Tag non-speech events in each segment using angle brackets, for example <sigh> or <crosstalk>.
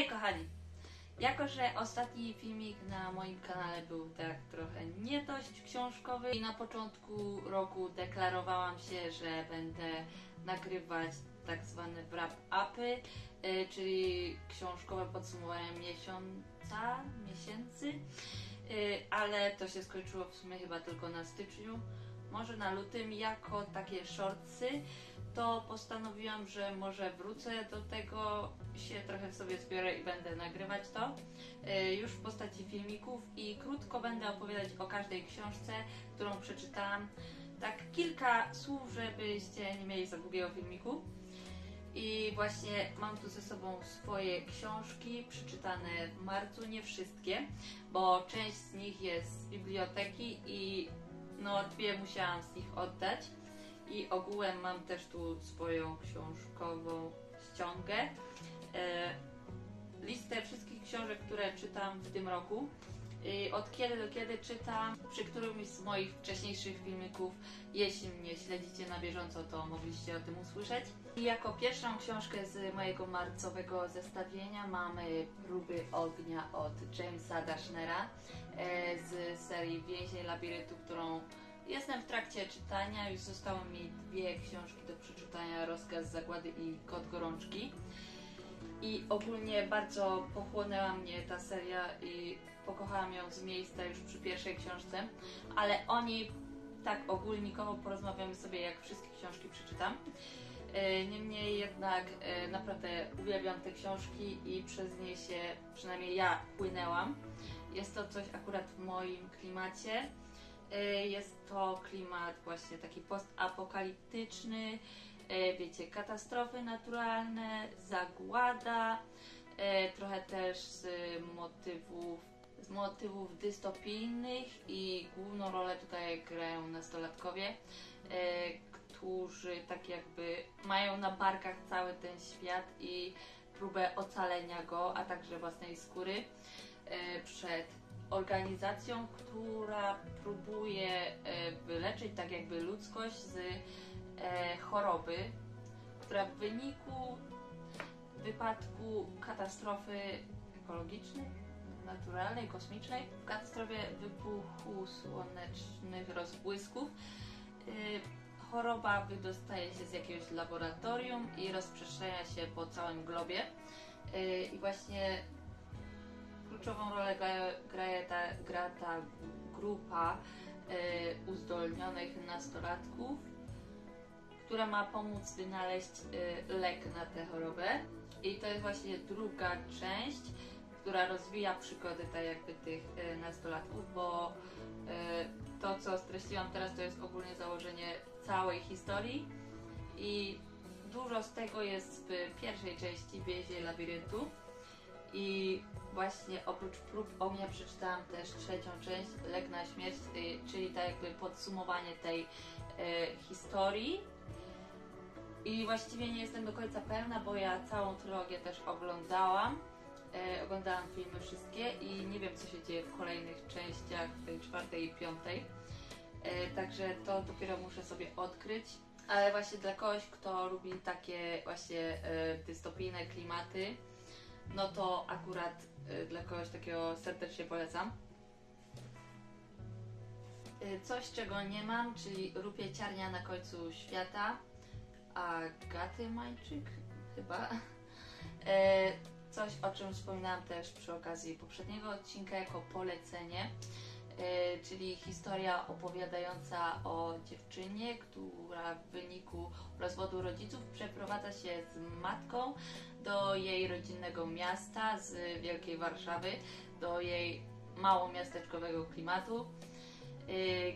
Hej kochani! Jako, że ostatni filmik na moim kanale był tak trochę nie dość książkowy i na początku roku deklarowałam się, że będę nagrywać tak zwane wrap-upy, y, czyli książkowe podsumowania miesiąca, miesięcy, y, ale to się skończyło w sumie chyba tylko na styczniu, może na lutym jako takie shortsy, to postanowiłam, że może wrócę do tego, się trochę sobie zbiorę i będę nagrywać to y, już w postaci filmików i krótko będę opowiadać o każdej książce, którą przeczytałam. Tak kilka słów, żebyście nie mieli za długiego filmiku. I właśnie mam tu ze sobą swoje książki przeczytane w marcu, nie wszystkie, bo część z nich jest z biblioteki i no dwie musiałam z nich oddać. I ogółem mam też tu swoją książkową ściągę. E, listę wszystkich książek, które czytam w tym roku. Od kiedy do kiedy czytam, przy którymś z moich wcześniejszych filmików, jeśli mnie śledzicie na bieżąco, to mogliście o tym usłyszeć. I jako pierwszą książkę z mojego marcowego zestawienia mamy Próby ognia od Jamesa Dashnera e, z serii Więzień Labiryntu, którą Jestem w trakcie czytania, już zostały mi dwie książki do przeczytania, Rozkaz Zagłady i Kot Gorączki. I ogólnie bardzo pochłonęła mnie ta seria i pokochałam ją z miejsca już przy pierwszej książce, ale o niej tak ogólnikowo porozmawiamy sobie, jak wszystkie książki przeczytam. E, Niemniej jednak e, naprawdę uwielbiam te książki i przez nie się, przynajmniej ja, płynęłam. Jest to coś akurat w moim klimacie. E, Jest to klimat właśnie taki postapokaliptyczny, wiecie, katastrofy naturalne, zagłada, e, trochę też z motywów, z motywów dystopijnych i główną rolę tutaj grają nastolatkowie, e, którzy tak jakby mają na barkach cały ten świat i próbę ocalenia go, a także własnej skóry e, przed organizacją, która próbuje e, wyleczyć tak jakby ludzkość z e, choroby, która w wyniku wypadku katastrofy ekologicznej, naturalnej, kosmicznej, w katastrofie wybuchu słonecznych rozbłysków, y, choroba wydostaje się z jakiegoś laboratorium i rozprzestrzenia się po całym globie. Y, I właśnie kluczową rolę gra, ta, gra ta grupa y, uzdolnionych nastolatków, która ma pomóc wynaleźć y, lek na tę chorobę. I to jest właśnie druga część, która rozwija przygody tak jakby tych y, nastolatków, bo y, to, co streściłam teraz, to jest ogólnie założenie całej historii i dużo z tego jest w pierwszej części Więzień Labiryntu. I właśnie oprócz prób ognia przeczytałam też trzecią część, Lek na śmierć, czyli tak jakby podsumowanie tej historii. I właściwie nie jestem do końca pewna, bo ja całą trylogię też oglądałam. E, oglądałam filmy wszystkie i nie wiem, co się dzieje w kolejnych częściach, tej czwartej i piątej. E, także to dopiero muszę sobie odkryć. Ale właśnie dla kogoś, kto lubi takie właśnie e, dystopijne klimaty, no to akurat y, dla kogoś takiego serdecznie polecam. Y, Coś, czego nie mam, czyli rupieciarnia na końcu świata. Agaty Majczyk chyba. E, Coś, o czym wspominałam też przy okazji poprzedniego odcinka jako polecenie. E, czyli historia opowiadająca o dziewczynie, która w wyniku rozwodu rodziców przeprowadza się z matką do jej rodzinnego miasta z Wielkiej Warszawy, do jej małomiasteczkowego klimatu, y,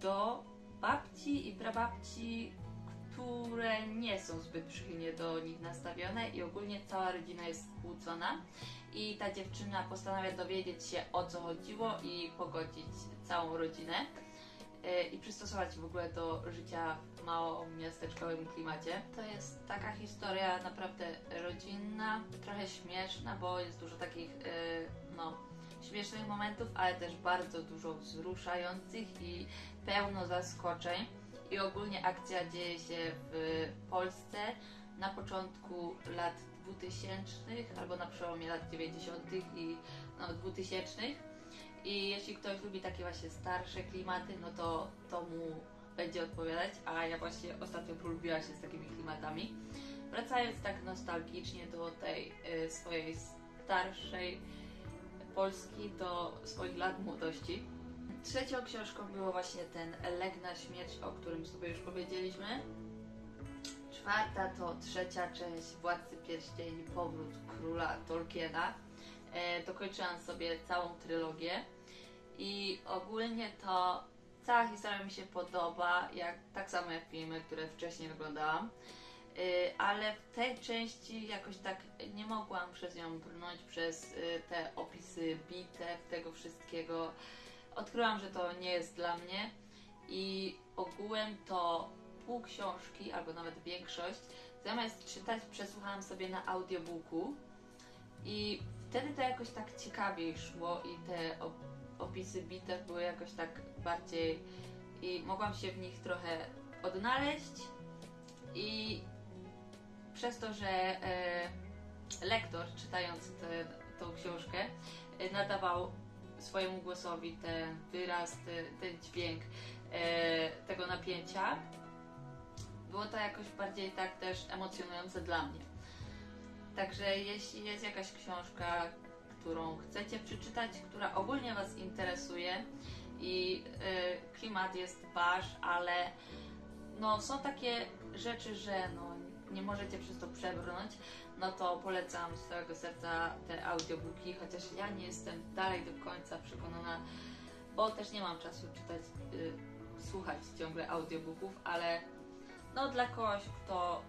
do babci i prababci, które nie są zbyt przychylnie do nich nastawione i ogólnie cała rodzina jest skłócona i ta dziewczyna postanawia dowiedzieć się o co chodziło i pogodzić całą rodzinę y, i przystosować w ogóle do życia w małomiasteczkowym klimacie. To jest taka historia naprawdę rodzinna, trochę śmieszna, bo jest dużo takich y, no, śmiesznych momentów, ale też bardzo dużo wzruszających i pełno zaskoczeń. I ogólnie akcja dzieje się w Polsce na początku lat 2000 albo na przełomie lat 90. i no, 2000. I jeśli ktoś lubi takie właśnie starsze klimaty, no to to mu będzie odpowiadać, a ja właśnie ostatnio polubiła się z takimi klimatami. Wracając tak nostalgicznie do tej y, swojej starszej Polski, do swoich lat młodości. Trzecią książką było właśnie ten Lek na śmierć, o którym sobie już powiedzieliśmy. Czwarta to trzecia część Władcy Pierścieni, Powrót Króla Tolkiena. E, dokończyłam sobie całą trylogię i ogólnie to cała historia mi się podoba, jak, tak samo jak filmy, które wcześniej oglądałam. Y, ale w tej części jakoś tak nie mogłam przez nią brnąć przez y, te opisy bitew, tego wszystkiego. Odkryłam, że to nie jest dla mnie. I ogółem to pół książki, albo nawet większość, zamiast czytać, przesłuchałam sobie na audiobooku. I wtedy to jakoś tak ciekawiej szło i te op- opisy bitew były jakoś tak bardziej i mogłam się w nich trochę odnaleźć. I przez to, że e, lektor czytając tę książkę e, nadawał swojemu głosowi ten wyraz, te, ten dźwięk e, tego napięcia, było to jakoś bardziej tak też emocjonujące dla mnie. Także jeśli jest jakaś książka, którą chcecie przeczytać, która ogólnie Was interesuje i y, klimat jest Wasz, ale no, są takie rzeczy, że no, nie możecie przez to przebrnąć, no to polecam z całego serca te audiobooki, chociaż ja nie jestem dalej do końca przekonana, bo też nie mam czasu czytać, y, słuchać ciągle audiobooków, ale no dla kogoś, kto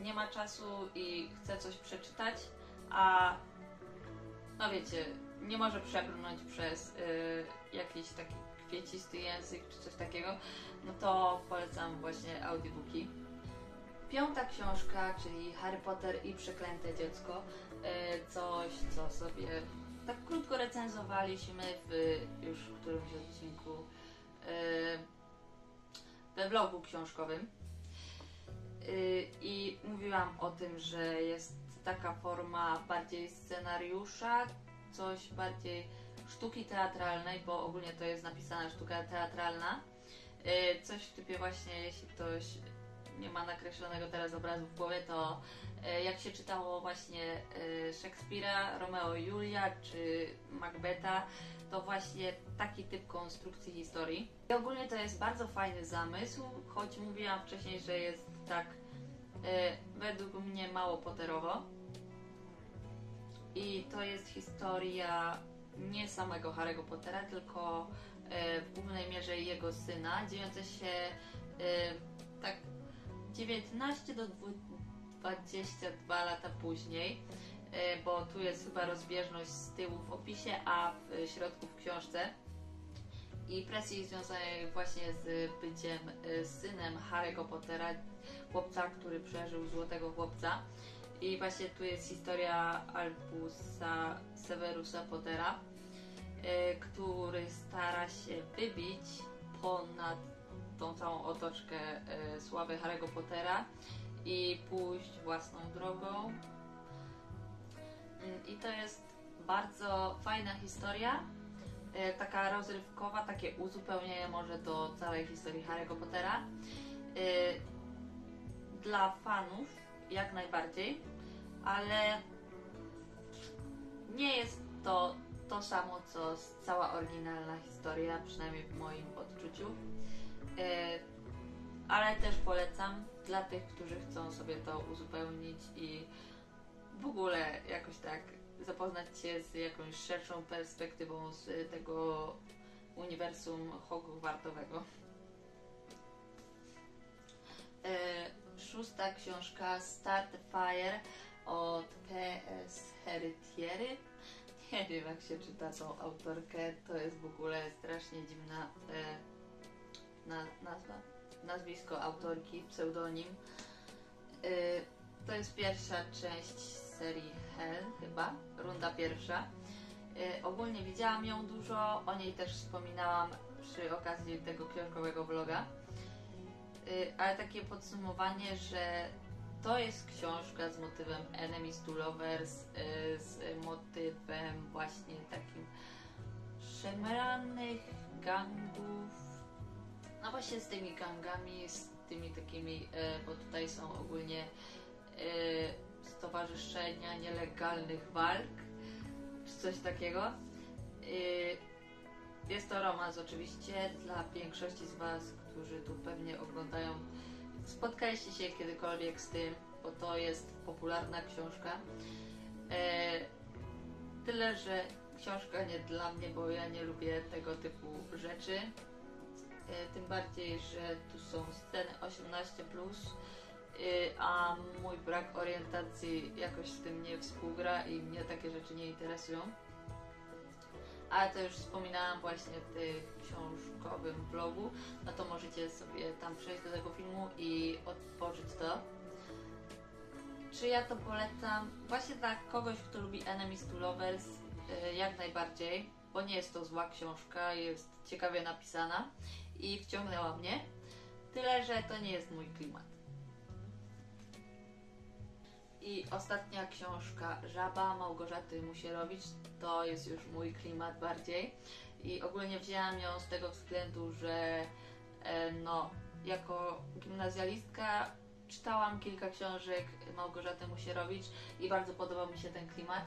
nie ma czasu i chce coś przeczytać, a no wiecie, nie może przebrnąć przez y, jakiś taki kwiecisty język czy coś takiego, no to polecam właśnie audiobooki. Piąta książka, czyli Harry Potter i Przeklęte Dziecko, y, coś co sobie tak krótko recenzowaliśmy w już w którymś odcinku y, we vlogu książkowym. Y, I mówiłam o tym, że jest taka forma bardziej scenariusza, coś bardziej sztuki teatralnej, bo ogólnie to jest napisana sztuka teatralna. Coś w typie właśnie, jeśli ktoś nie ma nakreślonego teraz obrazu w głowie, to y, jak się czytało właśnie y, Szekspira, Romeo i Julia czy Macbeta, to właśnie taki typ konstrukcji historii. I ogólnie to jest bardzo fajny zamysł, choć mówiłam wcześniej, że jest tak według mnie mało poterowo. I to jest historia nie samego Harry'ego Pottera, tylko e, w głównej mierze jego syna, dziejące się e, tak 19 do 22 lata później, e, bo tu jest chyba rozbieżność z tyłu w opisie, a w środku w książce. I presji związanej właśnie z byciem e, synem Harry'ego Pottera, chłopca, który przeżył Złotego Chłopca. I właśnie tu jest historia Albusa Severusa Pottera, y, który stara się wybić ponad tą całą otoczkę y, sławy Harry'ego Pottera i pójść własną drogą. Mm, I to jest bardzo fajna historia, y, taka rozrywkowa, takie uzupełnienie może do całej historii Harry'ego Pottera. Y, Dla fanów jak najbardziej, ale nie jest to to samo, co cała oryginalna historia, przynajmniej w moim odczuciu. E, ale też polecam dla tych, którzy chcą sobie to uzupełnić i w ogóle jakoś tak zapoznać się z jakąś szerszą perspektywą z tego uniwersum Hogwartowego. E, szósta książka Start Fire od P.S. Heritieri. Nie wiem jak się czyta tą autorkę, to jest w ogóle strasznie dziwna e, na, nazwa, nazwisko autorki, pseudonim. E, to jest pierwsza część serii Hell chyba, runda pierwsza. E, ogólnie widziałam ją dużo, o niej też wspominałam przy okazji tego książkowego vloga. Y, ale takie podsumowanie, że to jest książka z motywem Enemies to Lovers, y, z motywem właśnie takim szemranych gangów. No właśnie z tymi gangami, z tymi takimi, y, bo tutaj są ogólnie y, stowarzyszenia nielegalnych walk, czy coś takiego. Y, jest to romans oczywiście dla większości z Was, którzy tu pewnie oglądają. Spotkaliście się kiedykolwiek z tym, bo to jest popularna książka. E, tyle, że książka nie dla mnie, bo ja nie lubię tego typu rzeczy. E, tym bardziej, że tu są sceny 18, plus, e, a mój brak orientacji jakoś z tym nie współgra i mnie takie rzeczy nie interesują. Ale to już wspominałam właśnie w tym książkowym vlogu, no to możecie sobie tam przejść do tego filmu i otworzyć to. Czy ja to polecam? Właśnie dla kogoś, kto lubi Enemies to Lovers, y, jak najbardziej, bo nie jest to zła książka, jest ciekawie napisana i wciągnęła mnie. Tyle, że to nie jest mój klimat. I ostatnia książka, Żaba Małgorzaty Musierowicz, to jest już mój klimat bardziej. I ogólnie wzięłam ją z tego względu, że e, no, jako gimnazjalistka czytałam kilka książek Małgorzaty Musierowicz i bardzo podobał mi się ten klimat,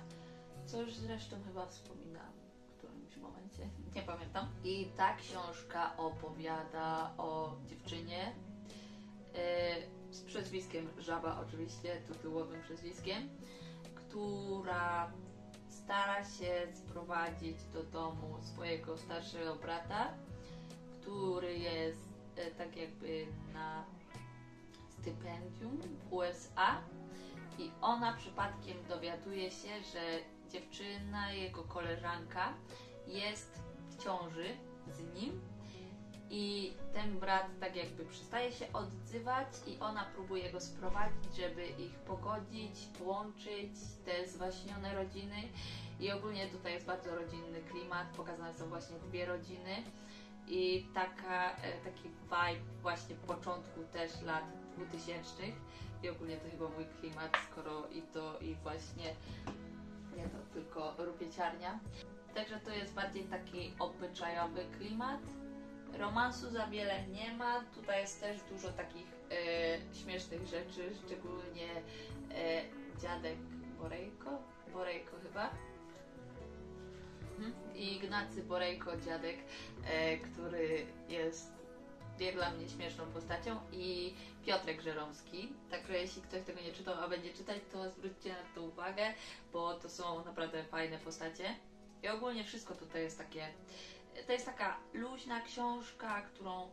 co już zresztą chyba wspominałam którymś momencie, <laughs> nie pamiętam. I ta książka opowiada o dziewczynie, e, z przezwiskiem Żaba oczywiście, tytułowym przezwiskiem, która stara się sprowadzić do domu swojego starszego brata, który jest e, tak jakby na stypendium w USA i ona przypadkiem dowiaduje się, że dziewczyna, jego koleżanka jest w ciąży z nim i ten brat tak jakby przestaje się odzywać i ona próbuje go sprowadzić, żeby ich pogodzić, połączyć, te zwaśnione rodziny. I ogólnie tutaj jest bardzo rodzinny klimat, pokazane są właśnie dwie rodziny. I taka, e, taki vibe właśnie początku też lat 2000 i ogólnie to chyba mój klimat, skoro i to i właśnie nie to tylko rupieciarnia. Także to jest bardziej taki obyczajowy klimat. Romansu za wiele nie ma. Tutaj jest też dużo takich e, śmiesznych rzeczy, szczególnie e, dziadek Borejko, Borejko chyba. Mhm. I Ignacy Borejko, dziadek, e, który jest jak dla mnie śmieszną postacią i Piotrek Żeromski. Także jeśli ktoś tego nie czytał, a będzie czytać, to zwróćcie na to uwagę, bo to są naprawdę fajne postacie. I ogólnie wszystko tutaj jest takie to jest taka luźna książka, którą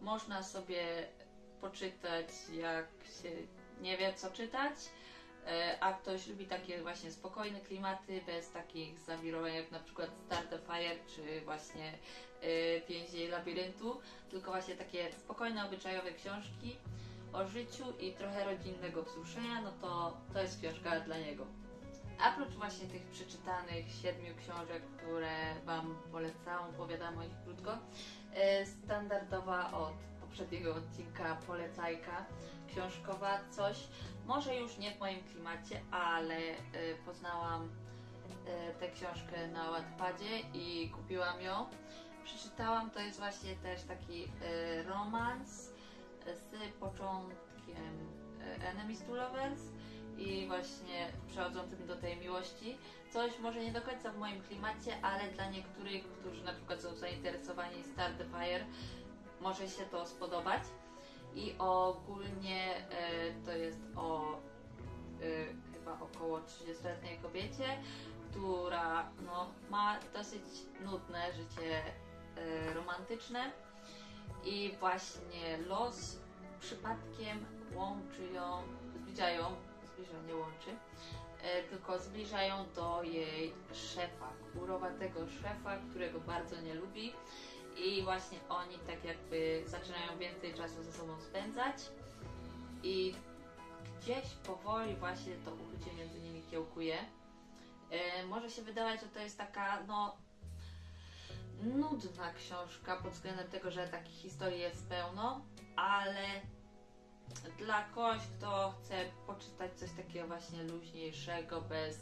można sobie poczytać, jak się nie wie, co czytać. E, a ktoś lubi takie właśnie spokojne klimaty, bez takich zawirowań jak na przykład Start the Fire, czy właśnie y, Więzień Labiryntu, tylko właśnie takie spokojne, obyczajowe książki o życiu i trochę rodzinnego wzruszenia, no to to jest książka dla niego. Oprócz właśnie tych przeczytanych siedmiu książek, które Wam polecałam, opowiadam o nich krótko, e, standardowa od poprzedniego odcinka polecajka książkowa, coś może już nie w moim klimacie, ale e, poznałam e, tę książkę na Wattpadzie i kupiłam ją. Przeczytałam, to jest właśnie też taki romans z początkiem Enemies to Lovers i właśnie przechodzącym do tej miłości. Coś może nie do końca w moim klimacie, ale dla niektórych, którzy na przykład są zainteresowani Star the Fire, może się to spodobać. I ogólnie e, to jest o e, chyba około 30-letniej kobiecie, która no, ma dosyć nudne życie e, romantyczne i właśnie los przypadkiem łączy ją, zbliżają zbliża, nie łączy, tylko zbliżają do jej szefa, kurowatego szefa, którego bardzo nie lubi i właśnie oni tak jakby zaczynają więcej czasu ze sobą spędzać i gdzieś powoli właśnie to uczucie między nimi kiełkuje. E, może się wydawać, że to jest taka, no, nudna książka pod względem tego, że takich historii jest pełno, ale dla kogoś, kto chce poczytać coś takiego właśnie luźniejszego, bez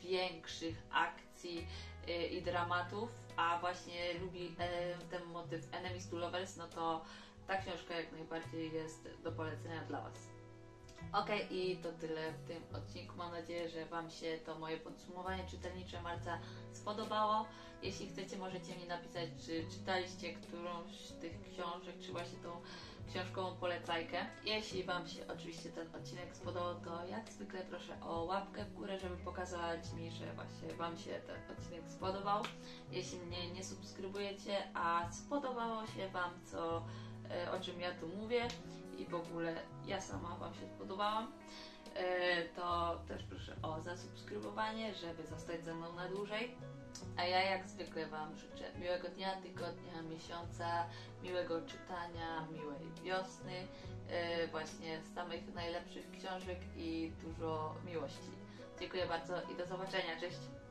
większych akcji i dramatów, a właśnie lubi e, ten motyw Enemies to Lovers, no to ta książka jak najbardziej jest do polecenia dla Was. Okej, i to tyle w tym odcinku. Mam nadzieję, że Wam się to moje podsumowanie czytelnicze marca spodobało. Jeśli chcecie, możecie mi napisać, czy czytaliście którąś z tych książek, czy właśnie tą książkową polecajkę. Jeśli Wam się oczywiście ten odcinek spodobał, to jak zwykle proszę o łapkę w górę, żeby pokazać mi, że właśnie Wam się ten odcinek spodobał. Jeśli mnie nie subskrybujecie, a spodobało się Wam, co, e, o czym ja tu mówię i w ogóle ja sama Wam się spodobałam, e, to też proszę o zasubskrybowanie, żeby zostać ze mną na dłużej. A ja jak zwykle Wam życzę miłego dnia, tygodnia, miesiąca, miłego czytania, miłej wiosny, e, właśnie samych najlepszych książek i dużo miłości. Dziękuję bardzo i do zobaczenia. Cześć!